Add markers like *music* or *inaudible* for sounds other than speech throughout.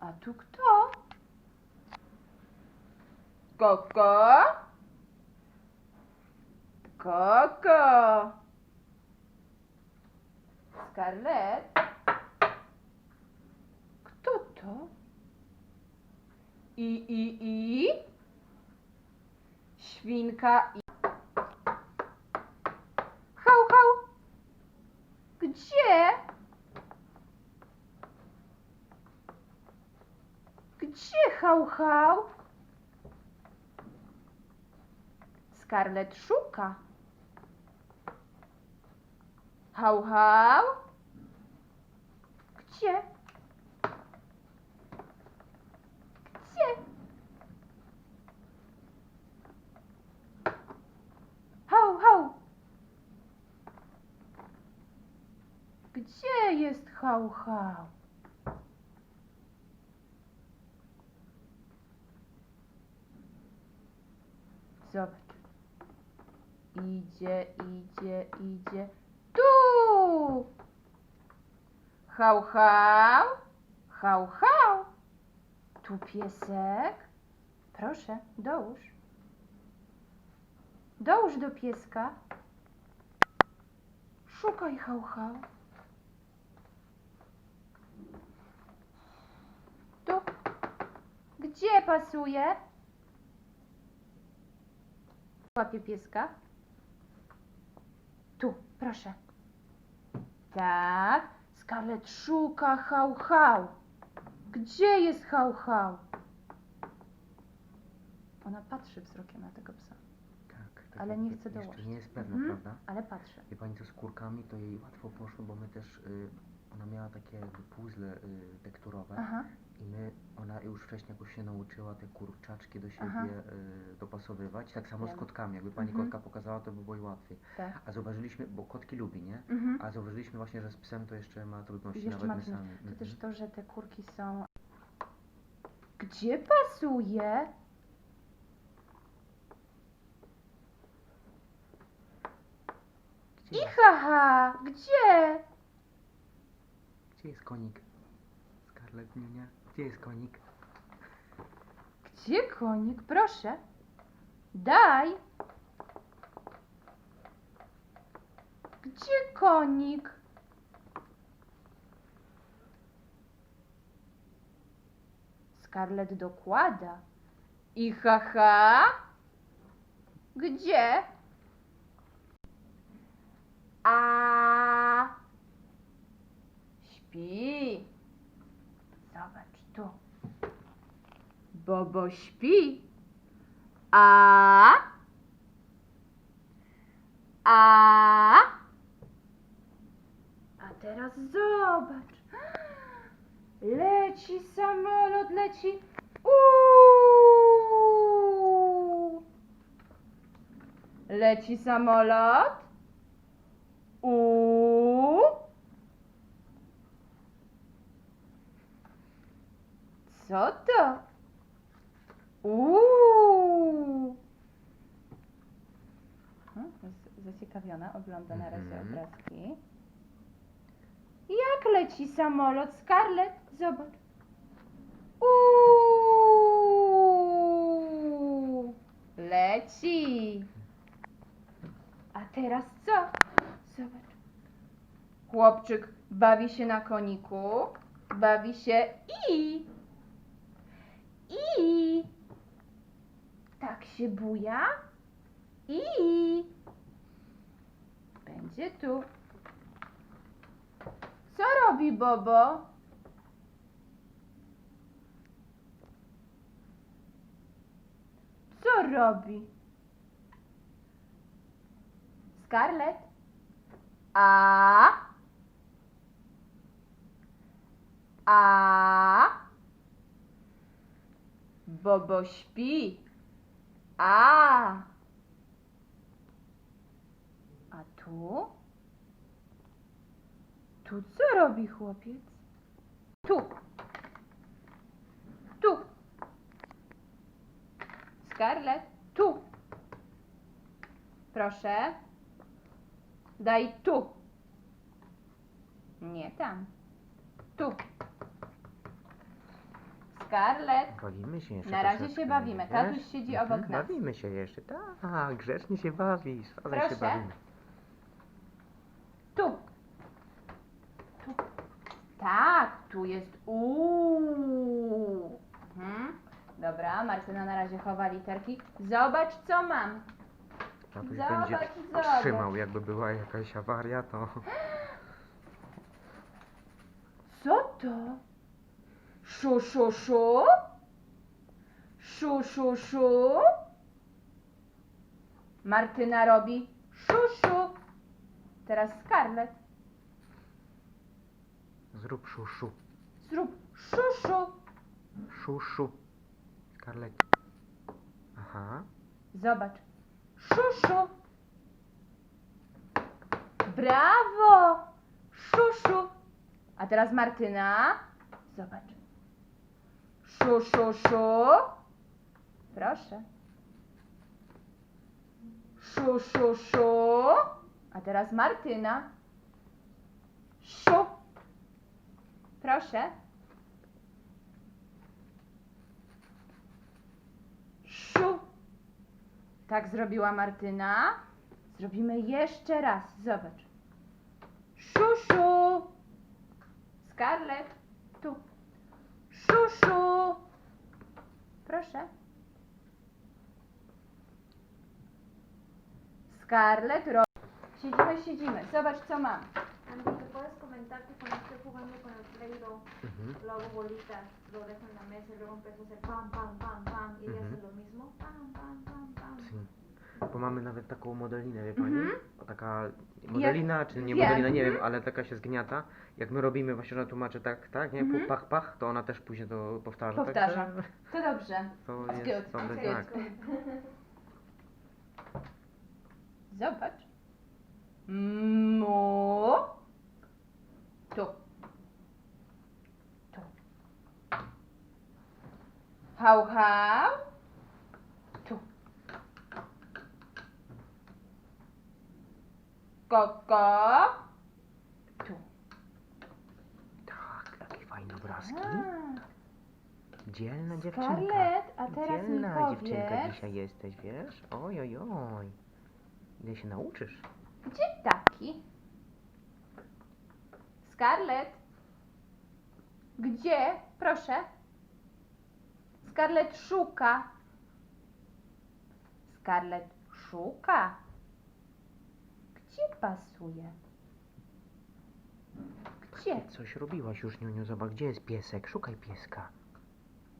A tu kto? Koko? Koko? Scarlett? Kto to? I, i, i? Świnka i... Hał, hał! Gdzie? Gdzie hał, hał? Scarlett szuka. Hał, hał? Gdzie? Gdzie? Hał, hał! Gdzie jest hał, hał? Zobacz. Idzie, idzie, idzie. Tu! Hał, hał! Hał, hał! Tu piesek. Proszę, dołóż. Dołóż do pieska. Szukaj, hał, hał. Tu. Gdzie pasuje? Łapie pieska. Tu, proszę. Tak. Scarlett szuka hał, hał. Gdzie jest hał, hał? Ona patrzy wzrokiem na tego psa, Tak, tak. ale nie chce jeszcze dołożyć. nie jest pewna, Mhm, prawda? Ale patrzy. Wie pani co z kurkami, to jej łatwo poszło, bo my też, y, ona miała takie jakby puzzle y, tekturowe Aha. i my, ona już wcześniej jakoś się nauczyła te kurczaczki do siebie y, dopasowywać, tak samo z Wiem. kotkami, jakby pani Mhm. kotka pokazała, to by było jej łatwiej. Tak. A zauważyliśmy, bo kotki lubi, nie? Mhm. A zauważyliśmy właśnie, że z psem to jeszcze ma trudności, Jeszcze nawet ma my trudności. sami. To Mhm. też to, że te kurki są. Gdzie pasuje? Gdzie, I jest, haha, gdzie? Gdzie jest konik? Scarlett, Niunia, gdzie jest konik? Gdzie konik? Proszę. Daj. Gdzie konik? Scarlett dokłada. I haha. Gdzie? A. Śpi. Zobacz tu. Bobo śpi. A. A. A teraz zobacz. Leci samolot, leci. Uuu. Leci samolot. Uuu. Co to? Uuu. Hmm, z- Zaciekawiona, ogląda na razie Mhm. obrazki. Jak leci samolot, Scarlett? Zobacz. Uuu. Leci. A teraz co? Zobacz. Chłopczyk bawi się na koniku, bawi się i i tak się buja i będzie tu. Co robi Bobo? Co robi? Scarlett? A? A? Bobo śpi. A. A tu? Tu co robi chłopiec? Tu. Tu. Scarlett, tu. Proszę. Daj tu. Nie tam. Tu. Scarlett. Bawimy się jeszcze Na razie troszeczkę, się bawimy. wiesz? Tatuś siedzi obok nas. Bawimy się jeszcze, tak, grzecznie się bawisz. Ale się Proszę. bawimy. Tu. Tu. Tak, tu jest U. Mhm. Dobra, Martyna na razie chowa literki. Zobacz, co mam. Tatuś Zobacz, będzie zobacz. trzymał, jakby była jakaś awaria, to... Co to? Szu, szu, szu? Szu, szu, szu? Martyna robi szu, szu. Teraz Scarlett. Zrób szuszu, Zrób szu, szu. szuszu. Scarlett. Aha. Zobacz. Szuszu. Brawo! Szuszu. A teraz Martyna. Zobacz. Szu, szu, szu. Proszę. Szu, szu, szu. A teraz Martyna. Szu. Proszę. Szu. Tak zrobiła Martyna. Zrobimy jeszcze raz. Zobacz. Szuszu. Scarlett. Tu. Szuszu. Proszę. Scarlett. Ro... Siedzimy, siedzimy. Zobacz, co mam. Andy, ¿me puedes comentar que cuando esté jugando con el Play-Doh, Mhm. lo hago bolitas, lo dejo en la mesa y luego empiezo a hacer pam, pam, pam, pam y ella Ujú. hace lo mismo? Pam, pam, pam, pam. Sí. Bo mamy nawet taką modelinę, wie pani? Mhm. O, taka modelina, czy nie wiem, modelina, nie mhm. wiem, ale taka się zgniata. Jak my robimy, właśnie ona tłumaczy tak, tak, nie? Mhm. Pach, pach, to ona też później to powtarza. Powtarza. Także To dobrze. to jest good, dobry, tak. Zobacz. Mu. Tu. Tu. Hał, hał. Koko. Tu. Tak, takie fajne obrazki. Dzielna dziewczynka. Scarlett, a teraz mi Dzielna dziewczynka dzisiaj jesteś, wiesz? Oj, oj, oj. Ile się nauczysz? gdzie taki? Scarlett? Gdzie? Proszę. Scarlett szuka. Scarlett szuka. Gdzie pasuje? Gdzie? Coś robiłaś już, Niuniu, zobacz, gdzie jest piesek? Szukaj pieska.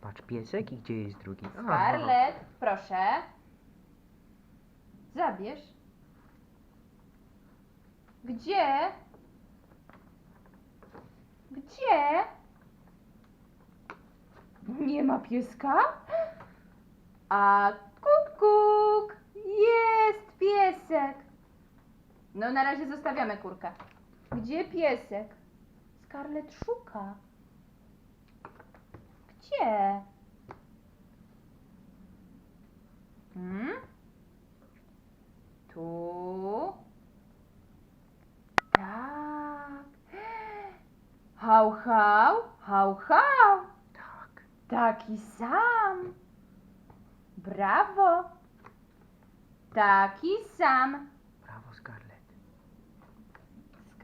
Patrz, piesek i gdzie jest drugi? Aha. Scarlett, proszę. Zabierz. Gdzie? Gdzie? Nie ma pieska? A kuk, kuk, jest piesek. No na razie zostawiamy kurkę. Gdzie piesek? Scarlett szuka. Gdzie? Hmm? Tu. Tak. Hał, hał, hał, hał. Tak. Taki sam. Brawo. Taki sam.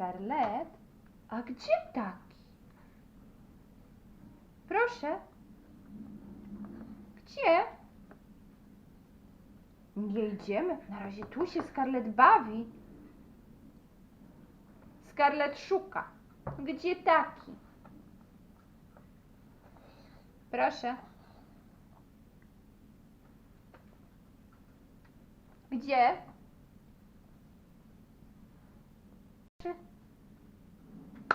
Scarlett, a gdzie taki? Proszę. Gdzie? Nie idziemy. Na razie tu się Scarlett bawi. Scarlett szuka. Gdzie taki? Proszę. Gdzie?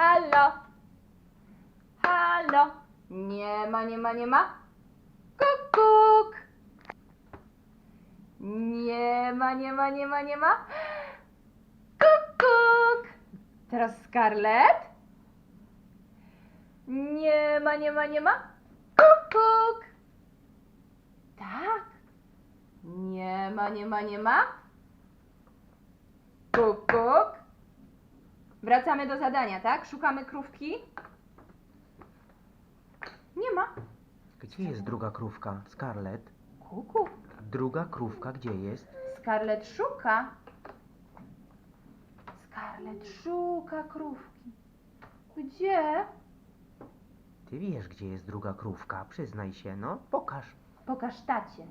Halo? Halo? Nie ma, nie ma, nie ma. Kukuk. Nie ma, nie ma, nie ma, nie ma. Kukuk. Teraz Scarlett. Nie ma, nie ma, nie ma. Kukuk. Tak. Nie ma, nie ma, nie ma. Kukuk. Wracamy do zadania, tak? Szukamy krówki. Nie ma. Gdzie jest druga krówka? Scarlett? Kuku. Druga krówka gdzie jest? Scarlett szuka. Scarlett szuka krówki. Gdzie? Ty wiesz, gdzie jest druga krówka. Przyznaj się, no. Pokaż. Pokaż tacie.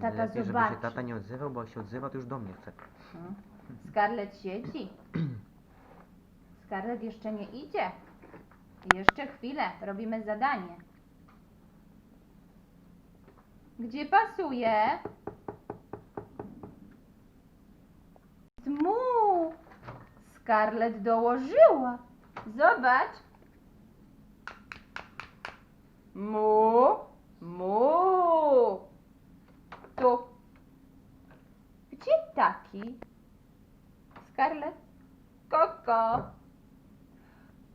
Tata Lepiej, żeby zobaczy. się tata nie odzywał, bo jak się odzywa, to już do mnie chce. Hmm. Scarlett siedzi. *clears throat* Scarlett jeszcze nie idzie. Jeszcze chwilę, robimy zadanie. Gdzie pasuje? Mu! Scarlett dołożyła. Zobacz. Mu, mu. Tu. Gdzie taki? Scarlett? Koko.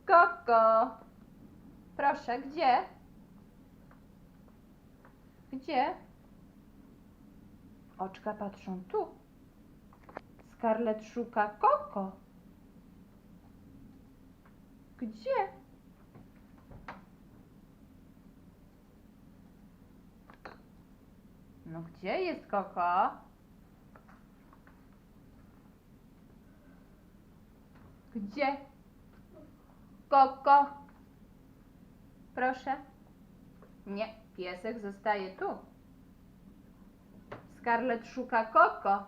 Koko. Proszę, gdzie? Gdzie? Oczka patrzą tu. Scarlett szuka Koko. Gdzie? No gdzie jest Koko? Gdzie? Koko. Proszę. Nie, piesek zostaje tu. Scarlett szuka Koko.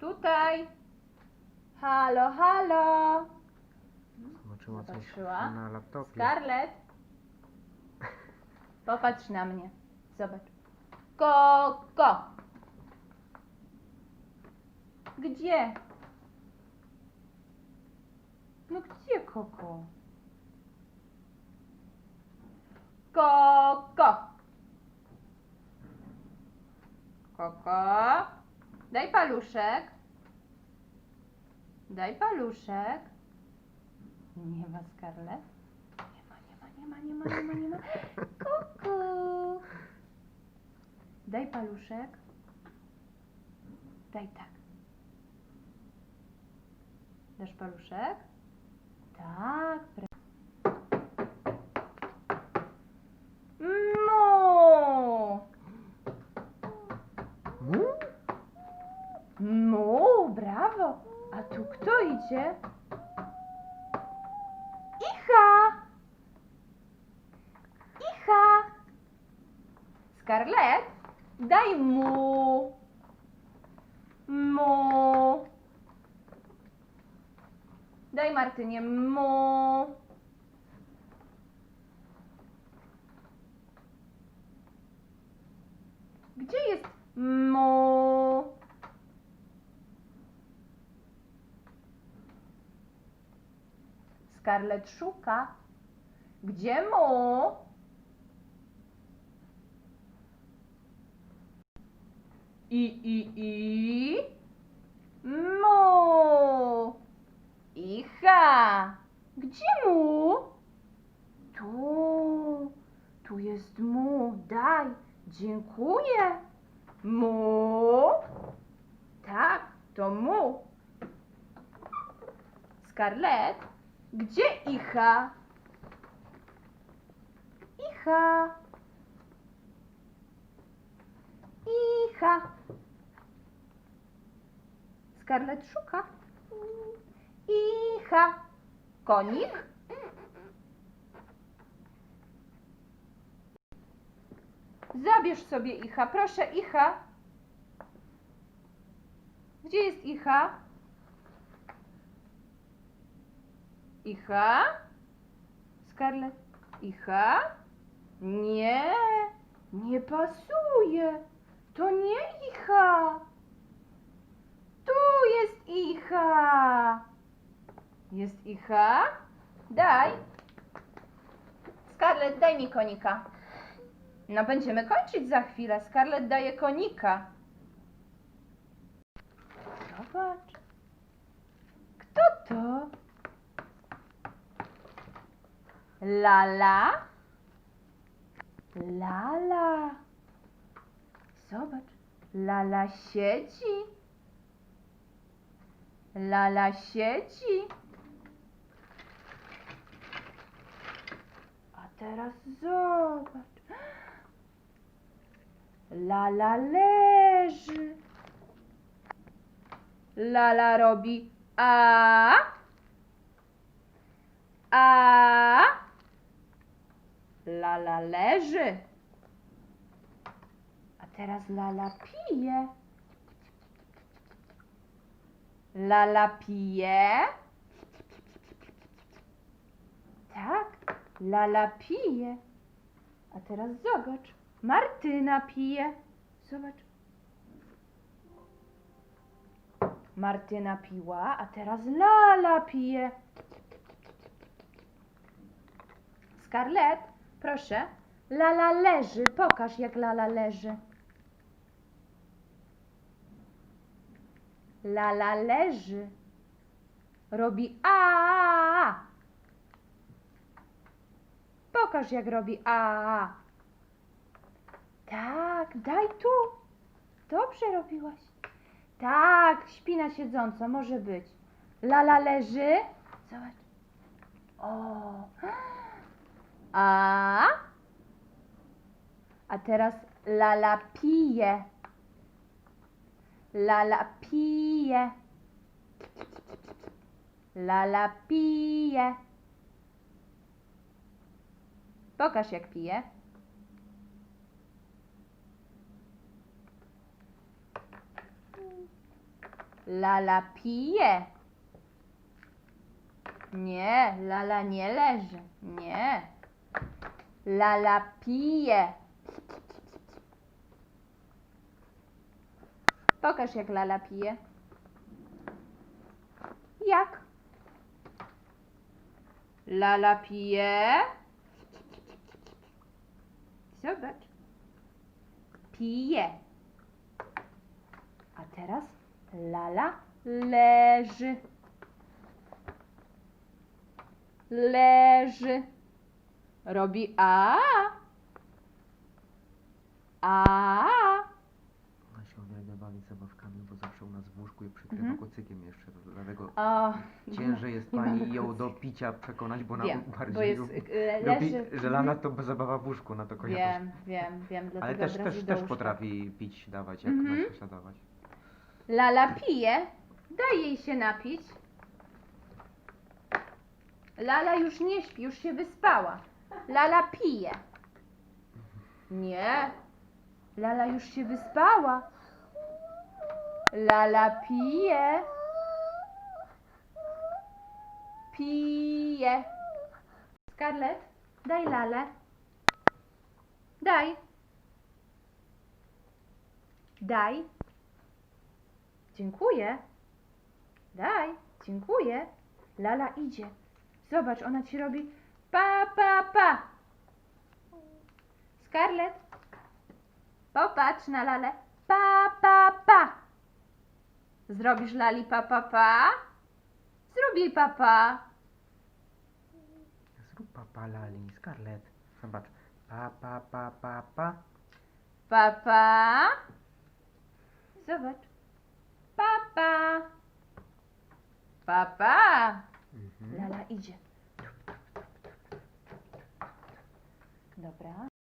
Tutaj. Halo, halo. Zobaczyła coś Zobaczyła? na laptopie. Scarlett. *laughs* Popatrz na mnie. Zobacz. Koko. Gdzie? No gdzie Koko? Koko. Koko. Daj paluszek. Daj paluszek. Nie ma Scarlett? Nie ma, nie ma, nie ma, nie ma, nie ma, nie ma. Kuku. Daj paluszek. Daj tak. Dasz paluszek? Tak. Mu? Mu, brawo. A tu kto idzie? Icha. Icha. Scarlett, daj mu. Mu. Daj Martynie mu. Gdzie jest mu? Scarlett szuka. Gdzie mu? I, i, i. Mu. Icha. Gdzie mu? Tu. Tu jest mu. Daj. Dziękuję. Mu. Tak, to mu. Scarlett, gdzie Icha? Icha. Icha. Scarlett szuka. Icha. Konik? Zabierz sobie Icha, proszę Icha. Gdzie jest Icha? Icha? Scarlett? Icha? Nie, nie pasuje. To nie Icha. Tu jest Icha. Jest Icha? Daj. Scarlett, daj mi konika. No będziemy kończyć za chwilę. Scarlett daje konika. Zobacz. Kto to? Lala? Lala. Zobacz. Lala siedzi. Lala siedzi. Teraz zobacz. Lala leży. Lala robi a. A. Lala leży. A teraz Lala pije. Lala pije. Tak, Lala pije. A teraz zobacz, Martyna pije. Zobacz. Martyna piła, a teraz Lala pije. Scarlett, proszę. Lala leży. Pokaż, jak Lala leży. Lala leży. Robi a. Pokaż, jak robi a. Tak, daj tu. Dobrze robiłaś. Tak, śpi na siedząco, może być. Lala leży. Zobacz. O. A. A teraz Lala pije. Lala pije. Lala pije. Pokaż jak pije. Lala pije. Nie, Lala nie leży. Nie. Lala pije. Pokaż jak Lala pije. Jak? Lala pije. Zobacz. Pije. A teraz Lala leży. Leży. Robi a. A. Bo zawsze u nas w łóżku je przykrywa Mhm. kocykiem jeszcze, to dlatego O. ciężej jest nie mamy pani ją do picia przekonać, bo ona Wiem, bardziej bo jest, lubi, e, lubi leży. że lana to zabawa w łóżku, na to kojarzy. Wiem, wiem, wiem, dlatego Ale też, od razu też, do też łóżka. potrafi pić, dawać, jak Mhm. nas prześladować. Lala pije. Daj jej się napić. Lala już nie śpi, już się wyspała. Lala pije. Nie. Lala już się wyspała. Lala pije. Pije. Scarlett, daj Lalę. Daj. Daj. Dziękuję. Daj, dziękuję. Lala idzie. Zobacz, ona ci robi pa, pa, pa. Scarlett, popatrz na Lalę. Pa, pa, pa. Zrobisz Lali pa, pa, pa? Zrób jej pa, pa. Zrób papa lali, Scarlett. Zobacz. Pa, pa, pa, pa, pa. Pa, pa. Zobacz. Pa, pa. Pa, pa. Mhm. Lala idzie. Dobra.